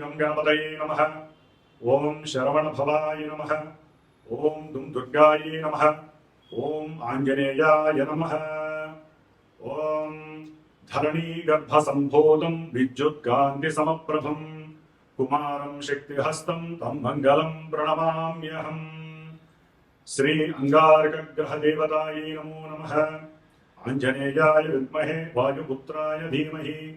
గం నమ. ఓం శరవణభవాయ నమ. ఓం దుం దుర్గాయే నమ. ఓం ఆంజనేయాయ నమ. ఓం ధరణీగర్భసంభూతం విద్యుత్కాంతిసమప్రభం కుమారం శక్తిహస్తం తం మంగళం ప్రణమామ్యహం. శ్రీ అంగారకగ్రహదేవతాయై నమో నమ. ఆంజనేయాయ విద్మహే వాయుపుత్రాయ ధీమహి.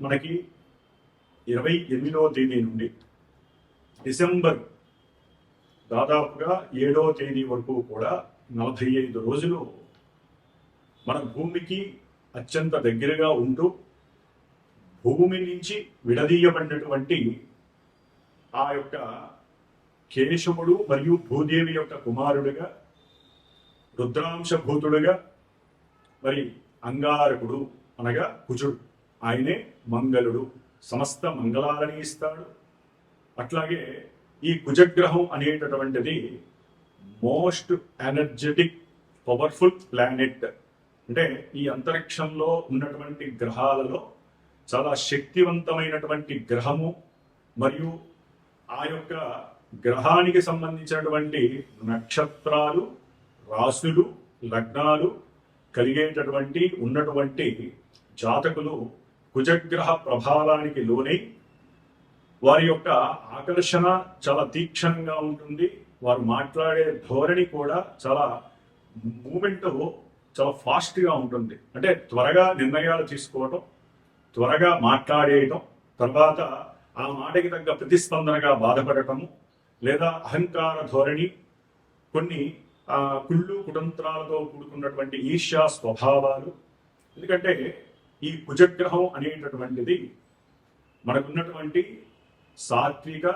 మనకి ఇరవై ఎనిమిదవ తేదీ నుండి డిసెంబర్ దాదాపుగా ఏడవ తేదీ వరకు కూడా నలభై ఐదు రోజులు మన భూమికి అత్యంత దగ్గరగా ఉంటూ భూమి నుంచి విడదీయబడినటువంటి ఆ యొక్క కేశవుడు మరియు భూదేవి యొక్క కుమారుడుగా రుద్రాంశభూతుడుగా మరి అంగారకుడు అనగా కుజుడు. ఆయనే మంగళుడు సమస్త మంగళాలని ఇస్తాడు. అట్లాగే ఈ కుజగ్రహం అనేటటువంటిది మోస్ట్ ఎనర్జెటిక్ పవర్ఫుల్ ప్లానెట్. అంటే ఈ అంతరిక్షంలో ఉన్నటువంటి గ్రహాలలో చాలా శక్తివంతమైనటువంటి గ్రహము మరియు ఆ యొక్క గ్రహానికి సంబంధించినటువంటి నక్షత్రాలు రాశులు లగ్నాలు కలిగేటటువంటి ఉన్నటువంటి జాతకులు కుజగ్రహ ప్రభావానికి లోనై వారి యొక్క ఆకర్షణ చాలా తీక్షణంగా ఉంటుంది. వారు మాట్లాడే ధోరణి కూడా చాలా మూమెంట్ చాలా ఫాస్ట్గా ఉంటుంది. అంటే త్వరగా నిర్ణయాలు తీసుకోవటం త్వరగా మాట్లాడేయటం తర్వాత ఆ మాటకి తగ్గ ప్రతిస్పందనగా బాధపడటము లేదా అహంకార ధోరణి కొన్ని కుళ్ళు కుటంత్రాలతో కూడుకున్నటువంటి ఈర్ష్యా స్వభావాలు. ఎందుకంటే ఈ కుజగ్రహం అనేటటువంటిది మనకున్నటువంటి సాత్విక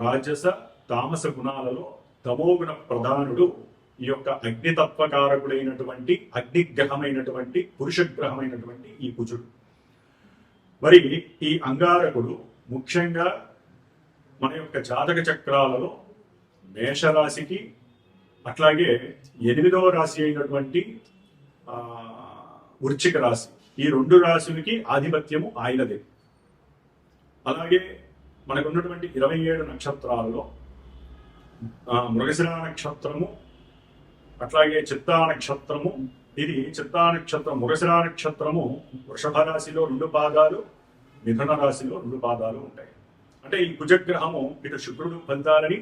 రాజస తామస గుణాలలో తమోగుణ ప్రధానుడు ఈ యొక్క అగ్నితత్వకారకుడైనటువంటి అగ్నిగ్రహమైనటువంటి పురుషగ్రహమైనటువంటి ఈ కుజుడు. మరి ఈ అంగారకుడు ముఖ్యంగా మన యొక్క జాతక చక్రాలలో మేషరాశికి అట్లాగే ఎనిమిదవ రాశి అయినటువంటి వృచ్చిక రాశి ఈ రెండు రాశులకి ఆధిపత్యము ఆయనదే. అలాగే మనకున్నటువంటి ఇరవై ఏడు నక్షత్రాలలో ఆ, మృగశిర నక్షత్రము అట్లాగే చిత్తా నక్షత్రము ఇది చిత్తా నక్షత్రం మృగశిర నక్షత్రము వృషభ రాశిలో రెండు పాదాలు మిథున రాశిలో రెండు పాదాలు ఉంటాయి. అంటే ఈ కుజగ్రహము ఇటు శుక్రుడు ఫలితాలని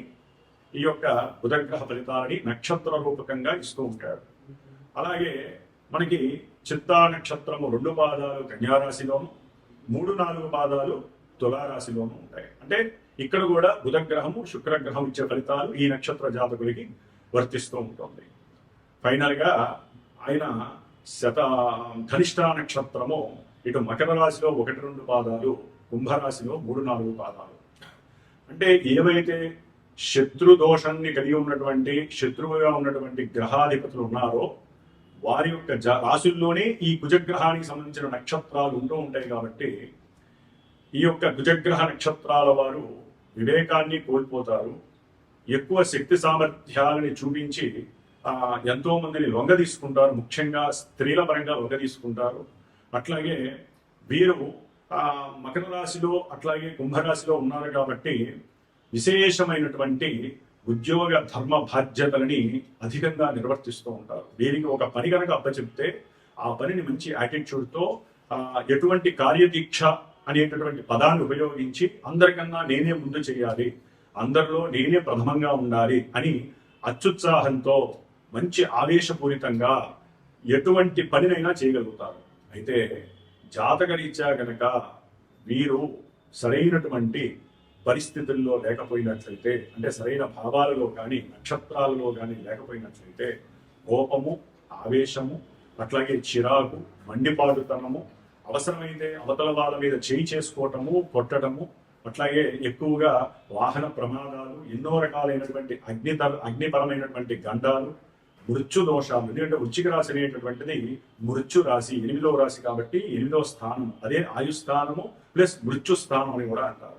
ఈ యొక్క బుధగ్రహ ఫలితాలని నక్షత్ర రూపకంగా ఇస్తూ ఉంటాడు. అలాగే మనకి చిత్తా నక్షత్రము రెండు పాదాలు కన్యారాశిలోను మూడు నాలుగు పాదాలు తులారాశిలోను ఉంటాయి. అంటే ఇక్కడ కూడా బుధగ్రహము శుక్రగ్రహం ఇచ్చే ఫలితాలు ఈ నక్షత్ర జాతకులకి వర్తిస్తూ ఉంటుంది. ఫైనల్గా ఆయన శత ధనిష్ట నక్షత్రము ఇటు మకర రాశిలో ఒకటి రెండు పాదాలు కుంభరాశిలో మూడు నాలుగు పాదాలు. అంటే ఏవైతే శత్రు దోషాన్ని కలిగి ఉన్నటువంటి శత్రువుగా ఉన్నటువంటి గ్రహాధిపతులు ఉన్నారో వారి యొక్క జ- రాశుల్లోనే ఈ కుజగ్రహానికి సంబంధించిన నక్షత్రాలు ఉంటూ ఉంటాయి కాబట్టి ఈ యొక్క కుజగ్రహ నక్షత్రాల వారు వివేకాన్ని కోల్పోతారు. ఎక్కువ శక్తి సామర్థ్యాలని చూపించి ఎంతోమందిని ఎంతో మందిని లొంగ తీసుకుంటారు. ముఖ్యంగా స్త్రీల పరంగా లొంగ తీసుకుంటారు. అట్లాగే వీరు మకర రాశిలో అట్లాగే కుంభరాశిలో ఉన్నారు కాబట్టి విశేషమైనటువంటి ఉద్యోగ ధర్మ బాధ్యతలని అధికంగా నిర్వర్తిస్తూ ఉంటారు. దీనికి ఒక పని కనుక అప్పచెప్తే ఆ పనిని మంచి యాటిట్యూడ్తో ఎటువంటి కార్యదీక్ష అనేటటువంటి పదాన్ని ఉపయోగించి అందరికన్నా నేనే ముందు చేయాలి అందరిలో నేనే ప్రథమంగా ఉండాలి అని అత్యుత్సాహంతో మంచి ఆవేశపూరితంగా ఎటువంటి పనినైనా చేయగలుగుతారు. అయితే జాతకరీత్యా గనక వీరు సరైనటువంటి పరిస్థితుల్లో లేకపోయినట్లయితే అంటే సరైన భావాలలో కానీ నక్షత్రాలలో కానీ లేకపోయినట్లయితే కోపము ఆవేశము అట్లాగే చిరాకు మండిపాడుతనము అవసరమైతే అవతల వాళ్ళ మీద చేయి చేసుకోవటము కొట్టడము అట్లాగే ఎక్కువగా వాహన ప్రమాదాలు ఎన్నో రకాలైనటువంటి అగ్ని అగ్నిపరమైనటువంటి గండాలు మృత్యు దోషాలు ఎందుకంటే వృచ్చిక రాశి అనేటటువంటిది మృత్యు రాశి ఎనిమిదవ రాశి కాబట్టి ఎనిమిదవ స్థానం అదే ఆయుస్థానము ప్లస్ మృత్యు స్థానం అని కూడా అంటారు.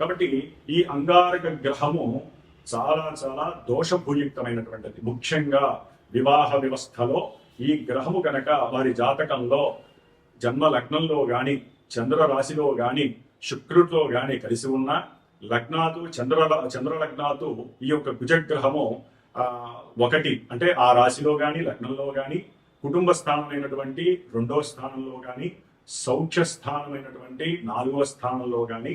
కాబట్టి ఈ అంగారక గ్రహము చాలా చాలా దోషభూయుక్తమైనటువంటిది. ముఖ్యంగా వివాహ వ్యవస్థలో ఈ గ్రహము కనుక వారి జాతకంలో జన్మ లగ్నంలో గాని చంద్ర రాశిలో గాని శుక్రుడితో గాని కలిసి ఉన్న లగ్నాతు చంద్ర చంద్ర లగ్నాతు ఈ యొక్క కుజగ్రహము ఒకటి అంటే ఆ రాశిలో గాని లగ్నంలో గాని కుటుంబ స్థానమైనటువంటి రెండో స్థానంలో కానీ సౌఖ్య స్థానమైనటువంటి నాలుగవ స్థానంలో కానీ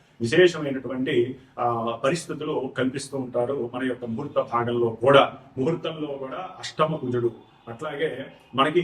విశేషమైనటువంటి పరిస్థితులు కల్పిస్తూ ఉంటారు మన యొక్క ముహూర్త భాగంలో కూడా. ముహూర్తంలో కూడా అష్టమ కుజుడు. అట్లాగే మనకి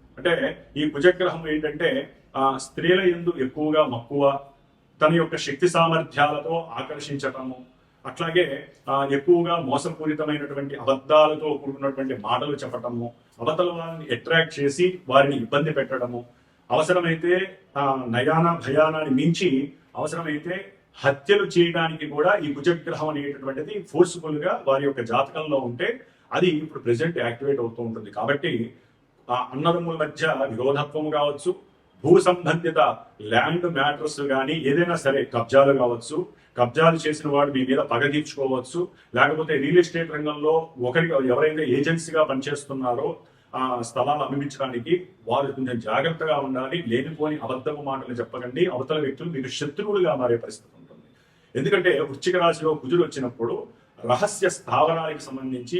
అంటే ఈ కుజగ్రహం ఏంటంటే ఆ స్త్రీల ఎందు ఎక్కువగా మక్కువ తన యొక్క శక్తి సామర్థ్యాలతో ఆకర్షించటము అట్లాగే ఎక్కువగా మోసపూరితమైనటువంటి అబద్ధాలతో కూడుకున్నటువంటి మాటలు చెప్పటము అవతల వారిని అట్రాక్ట్ చేసి వారిని ఇబ్బంది పెట్టడము అవసరమైతే నయాన భయానాన్ని మించి అవసరమైతే హత్యలు చేయడానికి కూడా ఈ కుజగ్రహం అనేటటువంటిది ఫోర్స్ఫుల్గా వారి యొక్క జాతకంలో ఉంటే అది ఇప్పుడు ప్రెసెంట్ యాక్టివేట్ అవుతూ ఉంటుంది. కాబట్టి ఆ అన్నదమ్ముల మధ్య విరోధత్వం కావచ్చు భూ సంబంధిత ల్యాండ్ మ్యాటర్స్ కానీ ఏదైనా సరే కబ్జాలు కావచ్చు కబ్జాలు చేసిన వాడు మీ మీద పగ తీర్చుకోవచ్చు లేకపోతే రియల్ ఎస్టేట్ రంగంలో ఒకరికి ఎవరైతే ఏజెన్సీగా పనిచేస్తున్నారో ఆ స్థలాలు అమ్మించడానికి వారు కొంచెం జాగ్రత్తగా ఉండాలి లేనిపోని అబద్ధపు మాటలు చెప్పకండి అవతల వ్యక్తులు మీకు శత్రువులుగా మారే పరిస్థితి ఉంటుంది. ఎందుకంటే వృచ్చిక రాశిలో కుజుడు వచ్చినప్పుడు రహస్య స్థావరానికి సంబంధించి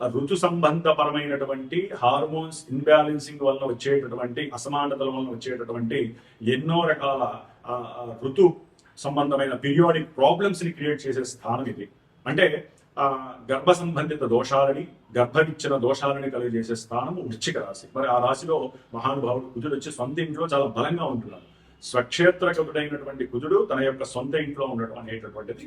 ఋతు సంబంధపరమైనటువంటి హార్మోన్స్ ఇన్బ్యాలెన్సింగ్ వలన వచ్చేటటువంటి అసమానతల వలన వచ్చేటటువంటి ఎన్నో రకాల ఋతు సంబంధమైన పీరియాడిక్ ప్రాబ్లమ్స్ని క్రియేట్ చేసే స్థానం ఇది. అంటే గర్భ సంబంధిత దోషాలని గర్భవిచ్చిన దోషాలని కలిగజేసే స్థానము వృచ్చిక రాశి. మరి ఆ రాశిలో మహానుభావుడు కుజుడు వచ్చి సొంత ఇంట్లో చాలా బలంగా ఉంటున్నారు స్వక్షేత్ర కవుడైనటువంటి కుజుడు తన యొక్క సొంత ఇంట్లో ఉండటం అనేటటువంటిది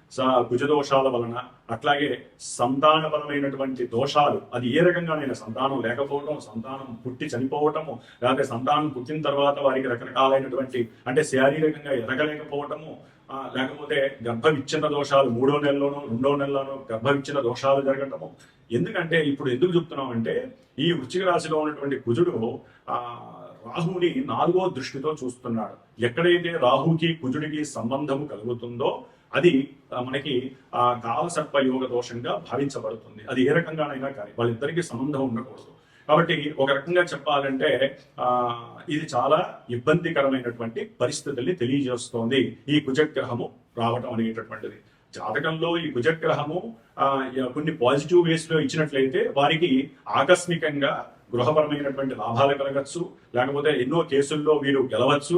కుజదోషాల వలన అట్లాగే సంతానపరమైనటువంటి దోషాలు అది ఏ రకంగానైనా సంతానం లేకపోవడం సంతానం పుట్టి చనిపోవటము లేకపోతే సంతానం పుట్టిన తర్వాత వారికి రకరకాలైనటువంటి అంటే శారీరకంగా ఎదగలేకపోవటము లేకపోతే గర్భ విచ్ఛిన్న దోషాలు మూడో నెలలోనో రెండో నెలలోనూ గర్భ విచ్ఛిన్న దోషాలు జరగటము. ఎందుకంటే ఇప్పుడు ఎందుకు చెప్తున్నాం అంటే ఈ వృశ్చిక రాశిలో ఉన్నటువంటి కుజుడు ఆ రాహుని నాలుగో దృష్టితో చూస్తున్నాడు. ఎక్కడైతే రాహుకి కుజుడికి సంబంధము కలుగుతుందో అది మనకి ఆ గావ యోగ దోషంగా భావించబడుతుంది. అది ఏ రకంగానైనా కానీ వాళ్ళిద్దరికీ సంబంధం ఉండకూడదు. కాబట్టి ఒక రకంగా చెప్పాలంటే ఆ ఇది చాలా ఇబ్బందికరమైనటువంటి పరిస్థితుల్ని తెలియజేస్తోంది ఈ కుజగ్రహము రావటం అనేటటువంటిది. జాతకంలో ఈ కుజగ్రహము ఆ, కొన్ని పాజిటివ్ వేస్లో ఇచ్చినట్లయితే వారికి ఆకస్మికంగా గృహపరమైనటువంటి లాభాలు కలగచ్చు లేకపోతే ఎన్నో కేసుల్లో వీరు గెలవచ్చు.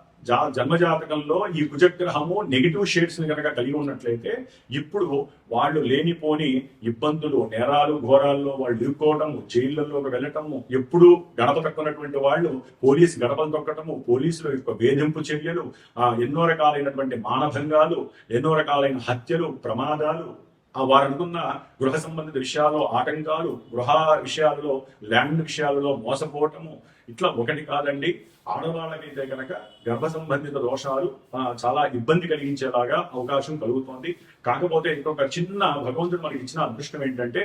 జా జన్మజాతకంలో ఈ కుజగ్రహము నెగిటివ్ షేడ్స్ని కనుక కలిగి ఉన్నట్లయితే ఇప్పుడు వాళ్ళు లేనిపోని ఇబ్బందులు నేరాలు ఘోరాల్లో వాళ్ళు ఇరుక్కోవటము జైళ్ళల్లోకి వెళ్ళటము ఎప్పుడు గడప తక్కున్నటువంటి వాళ్ళు పోలీస్ గడపలు తొక్కటము పోలీసుల యొక్క వేధింపు చర్యలు ఎన్నో రకాలైనటువంటి మానభంగాలు ఎన్నో రకాలైన హత్యలు ప్రమాదాలు ఆ వారు అనుకున్న గృహ సంబంధిత విషయాల్లో ఆటంకాలు గృహ విషయాలలో ల్యాండ్ విషయాలలో మోసపోవటము ఇట్లా ఒకటి కాదండి. ఆడవాళ్ళకైతే కనుక గర్భ సంబంధిత దోషాలు చాలా ఇబ్బంది కలిగించేలాగా అవకాశం కలుగుతోంది. కాకపోతే ఇంకొక చిన్న భగవంతుడు మనకి ఇచ్చిన అదృష్టం ఏంటంటే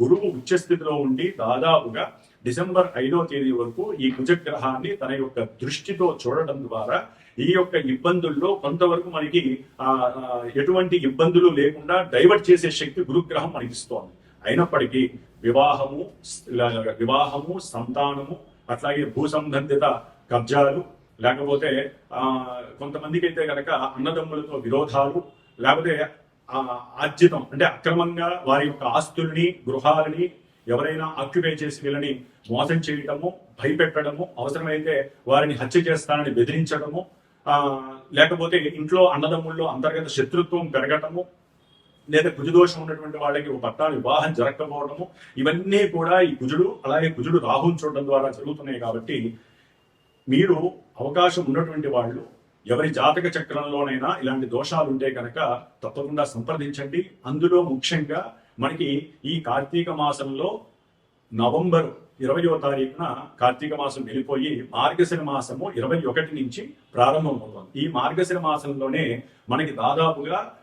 గురువు ఉచ్చస్థితిలో ఉండి దాదాపుగా డిసెంబర్ ఐదో తేదీ వరకు ఈ కుజగ్రహాన్ని తన యొక్క దృష్టితో చూడటం ద్వారా ఈ యొక్క ఇబ్బందుల్లో కొంతవరకు మనకి ఆ, ఎటువంటి ఇబ్బందులు లేకుండా డైవర్ట్ చేసే శక్తి గురుగ్రహం మనకి ఇస్తోంది. అయినప్పటికీ వివాహము వివాహము సంతానము అట్లాగే భూ సంబంధిత కబ్జాలు లేకపోతే ఆ కొంతమందికి అయితే కనుక అన్నదమ్ములతో విరోధాలు లేకపోతే ఆజితం ఆర్జితం అంటే అక్రమంగా వారి యొక్క ఆస్తుల్ని గృహాలని ఎవరైనా ఆక్యుపై చేసి వీళ్ళని మోసం చేయటము భయపెట్టడము అవసరమైతే వారిని హత్య చేస్తానని బెదిరించడము లేకపోతే ఇంట్లో అన్నదమ్ముల్లో అంతర్గత శత్రుత్వం పెరగటము లేదా కుజదోషం ఉన్నటువంటి వాళ్ళకి ఒక పట్టాలు వివాహం జరగకపోవడము ఇవన్నీ కూడా ఈ కుజుడు అలాగే కుజుడు రాహుని చూడడం ద్వారా జరుగుతున్నాయి కాబట్టి మీరు అవకాశం ఉన్నటువంటి వాళ్ళు ఎవరి జాతక చక్రంలోనైనా ఇలాంటి దోషాలు ఉంటే కనుక తప్పకుండా సంప్రదించండి. అందులో ముఖ్యంగా మనకి ఈ కార్తీక మాసంలో నవంబర్ ఇరవయో తారీఖున కార్తీక మాసం వెళ్ళిపోయి మార్గశిర మాసము ఇరవై ఒకటి నుంచి ప్రారంభమవుతుంది. ఈ మార్గశిర మాసంలోనే మనకి దాదాపుగా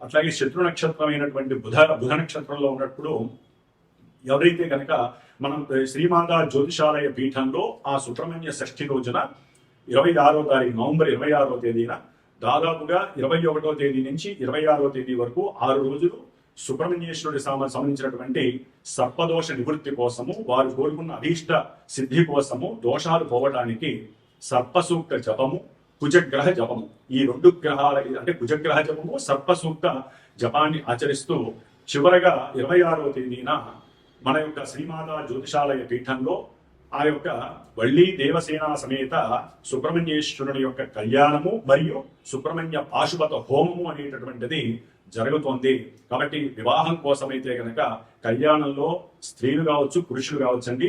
అట్లాగే శత్రు నక్షత్రమైనటువంటి బుధ బుధ నక్షత్రంలో ఉన్నప్పుడు ఎవరైతే కనుక మనం శ్రీమాంద జ్యోతిషాలయ పీఠంలో ఆ సుబ్రహ్మణ్య షష్ఠి రోజున ఇరవై ఆరో తారీఖు నవంబర్ ఇరవై ఆరో తేదీన దాదాపుగా ఇరవై ఒకటో తేదీ నుంచి ఇరవై ఆరో తేదీ వరకు ఆరు రోజులు సుబ్రహ్మణ్యేశ్వరుడి సంబంధించినటువంటి సర్పదోష నివృత్తి కోసము వారు కోరుకున్న అభీష్ట సిద్ధి కోసము దోషాలు పోవడానికి సర్పసూక్త జపము కుజగ్రహ జపము. ఈ రెండు గ్రహాల అంటే కుజగ్రహ జపము సర్పసూక్త జపాన్ని ఆచరిస్తూ చివరగా ఇరవై ఆరవ తేదీన మన యొక్క శ్రీమాత జ్యోతిషాలయ పీఠంలో ఆ యొక్క వళ్ళీ దేవసేన సమేత సుబ్రహ్మణ్యేశ్వరుని యొక్క కళ్యాణము మరియు సుబ్రహ్మణ్య పాశుపత హోమము అనేటటువంటిది జరుగుతోంది. కాబట్టి వివాహం కోసమైతే కనుక కళ్యాణంలో స్త్రీలు కావచ్చు పురుషులు కావచ్చండి.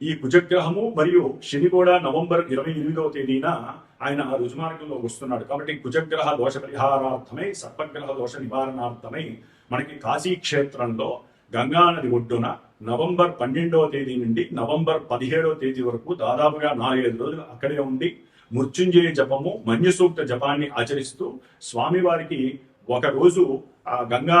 ఈ కుజగ్రహము మరియు శని కూడా నవంబర్ ఇరవై ఎనిమిదవ తేదీన ఆయన రుజుమార్గంలో వస్తున్నాడు. కాబట్టి కుజగ్రహ దోష పరిహారార్థమై సర్పగ్రహ దోష నివారణార్థమై మనకి కాశీ క్షేత్రంలో గంగానది ఒడ్డున నవంబర్ పన్నెండవ తేదీ నుండి నవంబర్ పదిహేడవ తేదీ వరకు దాదాపుగా నాలుగైదు రోజులు అక్కడే ఉండి మృత్యుంజయ జపము మన్యుసూక్త జపాన్ని ఆచరిస్తూ స్వామివారికి ఒక రోజు ఆ గంగా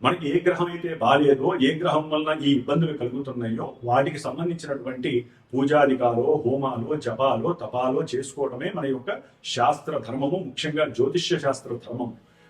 మనకి ఏ గ్రహం అయితే బాలేదో ఏ గ్రహం వలన ఈ ఇబ్బందులు కలుగుతున్నాయో వాటికి సంబంధించినటువంటి పూజాధికారో హోమాలు జపాలో తపాలో చేసుకోవడమే మన యొక్క శాస్త్ర ధర్మము ముఖ్యంగా జ్యోతిష్య శాస్త్ర ధర్మం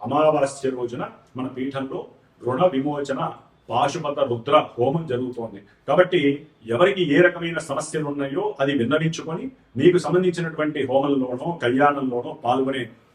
అమావాస్య రోజున మన పీఠంలో రుణ విమోచన పాశుపత రుద్ర హోమం జరుగుతోంది. కాబట్టి ఎవరికి ఏ రకమైన సమస్యలు ఉన్నాయో అది విన్నవించుకొని మీకు సంబంధించినటువంటి హోమంలోనో కళ్యాణంలోనో పాల్గొనే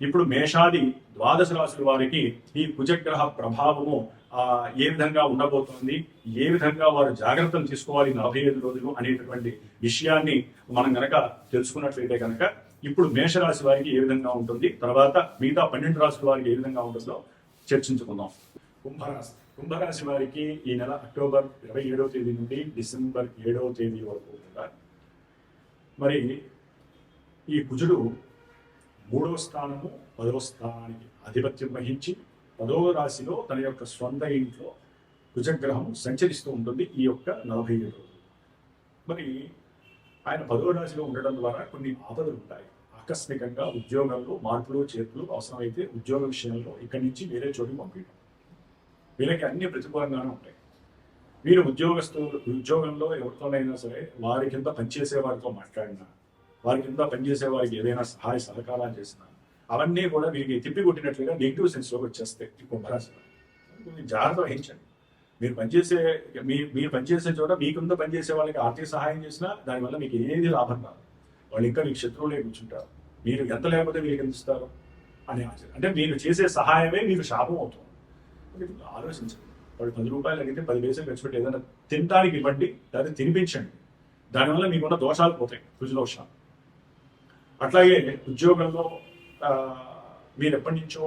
ఇప్పుడు మేషాది ద్వాదశ రాశుల వారికి ఈ కుజగ్రహ ప్రభావము ఆ ఏ విధంగా ఉండబోతోంది ఏ విధంగా వారు జాగ్రత్తలు తీసుకోవాలి నలభై ఐదు రోజులు అనేటటువంటి విషయాన్ని మనం గనక తెలుసుకున్నట్లయితే కనుక ఇప్పుడు మేషరాశి వారికి ఏ విధంగా ఉంటుంది తర్వాత మిగతా పన్నెండు రాశుల వారికి ఏ విధంగా ఉంటుందో చర్చించుకుందాం. కుంభరాశి కుంభరాశి వారికి ఈ నెల అక్టోబర్ ఇరవై ఏడవ తేదీ నుండి డిసెంబర్ ఏడవ తేదీ వరకు కూడా మరి ఈ కుజుడు మూడవ స్థానము పదవ స్థానానికి ఆధిపత్యం వహించి పదవ రాశిలో తన యొక్క స్వంత ఇంట్లో కుజగ్రహం సంచరిస్తూ ఉంటుంది ఈ యొక్క నలభై ఏడు రోజులు. మరి ఆయన పదవ రాశిలో ఉండడం ద్వారా కొన్ని ఆపదలు ఉంటాయి. ఆకస్మికంగా ఉద్యోగంలో మార్పులు చేర్పులు అవసరమైతే ఉద్యోగ విషయంలో ఇక్కడి నుంచి వేరే చోటుకి పంపించడం. వీళ్ళకి అన్ని ప్రతికూలంగానే ఉంటాయి. వీరు ఉద్యోగస్తులు ఉద్యోగంలో ఎవరితోనైనా సరే వారి కింద పనిచేసే వారితో మాట్లాడినా వారి కింద పనిచేసే వారికి ఏదైనా సహాయ సహకారాలు చేసినా అవన్నీ కూడా మీకు తిప్పికొట్టినట్లుగా నెగిటివ్ సెన్స్లోకి వచ్చేస్తాయి ఈ కుంభరాశి జాగ్రత్త వహించండి. మీరు పనిచేసే మీ మీరు పనిచేసే చోట మీ పనిచేసే వాళ్ళకి ఆర్థిక సహాయం చేసినా దానివల్ల మీకు ఏది లాభం కాదు. వాళ్ళు ఇంకా మీకు శత్రువులే కూర్చుంటారు. మీరు ఎంత లేకపోతే మీకు ఎంత ఇస్తారు? అని ఆచరణ అంటే మీరు చేసే సహాయమే మీకు శాపం అవుతుంది. ఆలోచించండి. వాడు పది రూపాయలు అడిగితే పది పైసలు ఖర్చు పెట్టి ఏదైనా తినడానికి ఇవ్వండి లేదా తినిపించండి. దానివల్ల మీకున్న దోషాలు పోతాయి. రుచి దోషాలు అట్లాగే ఉద్యోగంలో మీరు ఎప్పటి నుంచో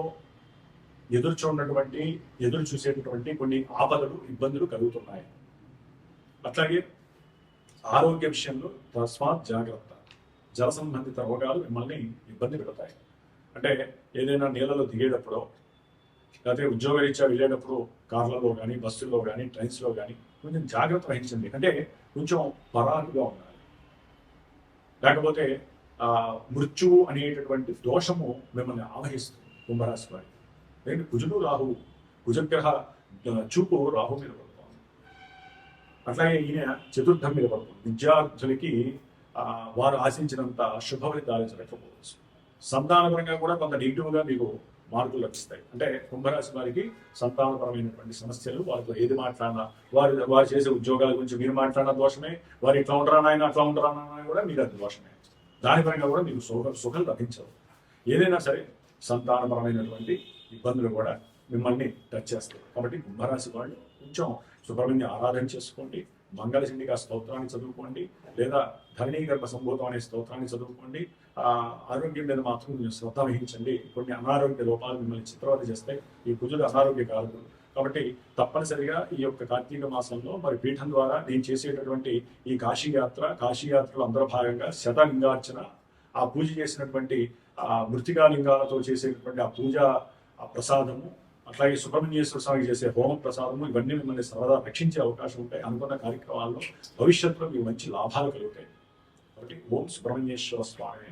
ఎదురు చూడటువంటి ఎదురు చూసేటటువంటి కొన్ని ఆపదలు ఇబ్బందులు కలుగుతున్నాయి. అట్లాగే ఆరోగ్య విషయంలో తస్మాత్ జాగ్రత్త. జల సంబంధిత రోగాలు మిమ్మల్ని ఇబ్బంది పెడతాయి. అంటే ఏదైనా నీళ్ళలో దిగేటప్పుడు లేకపోతే ఉద్యోగరీత్యా వెళ్ళేటప్పుడు కార్లలో కానీ బస్సుల్లో కానీ ట్రైన్స్లో కానీ కొంచెం జాగ్రత్త వహించండి. అంటే కొంచెం పరాకుగా ఉండాలి. లేకపోతే మృత్యువు అనేటటువంటి దోషము మిమ్మల్ని ఆవహిస్తుంది కుంభరాశి వారి ఏంటి కుజుడు రాహు కుజగ్రహ చూపు రాహు మీద పడుతుంది. అట్లాగే ఈయన చతుర్థం మీద పడుతుంది. విద్యార్థులకి వారు ఆశించినంత శుభ ఫలితాలు జరగకపోవచ్చు. సంతానపరంగా కూడా కొంత నెగిటివ్గా మీకు మార్కులు లభిస్తాయి. అంటే కుంభరాశి వారికి సంతానపరమైనటువంటి సమస్యలు వారితో ఏది మాట్లాడినా వారి వారు చేసే ఉద్యోగాల గురించి మీరు మాట్లాడిన దోషమే వారు ఇట్లా ఉండరా నాయన అట్లా ఉండరా కూడా మీరు అది దోషమే. దాని పరంగా కూడా మీకు సుఖం సుఖం లభించవు ఏదైనా సరే సంతానపరమైనటువంటి ఇబ్బందులు కూడా మిమ్మల్ని టచ్ చేస్తాయి. కాబట్టి కుంభరాశి వాళ్ళు కొంచెం సుబ్రహ్మణ్య ఆరాధన చేసుకోండి. మంగళచండిగా స్తోత్రాన్ని చదువుకోండి. లేదా ధరణీ గర్భ సంభూతం అనే స్తోత్రాన్ని చదువుకోండి. ఆ ఆరోగ్యం మీద మాత్రం శ్రద్ధ వహించండి. కొన్ని అనారోగ్య లోపాలు మిమ్మల్ని చిత్రవద చేస్తాయి. ఈ కుజుడు అనారోగ్య కారకుడు. కాబట్టి తప్పనిసరిగా ఈ యొక్క కార్తీక మాసంలో మరి పీఠం ద్వారా నేను చేసేటటువంటి ఈ కాశీయాత్ర కాశీయాత్రలో అందరూ భాగంగా శతలింగార్చన ఆ పూజ చేసినటువంటి ఆ మృతికా లింగాలతో చేసేటటువంటి ఆ పూజ ఆ ప్రసాదము అట్లాగే సుబ్రహ్మణ్యేశ్వర స్వామికి చేసే హోమ ప్రసాదము ఇవన్నీ మిమ్మల్ని సర్వదా రక్షించే అవకాశం ఉంటాయి. అనుకున్న కార్యక్రమాల్లో భవిష్యత్తులో మీకు మంచి లాభాలు కలుగుతాయి. కాబట్టి ఓం సుబ్రహ్మణ్యేశ్వర స్వామి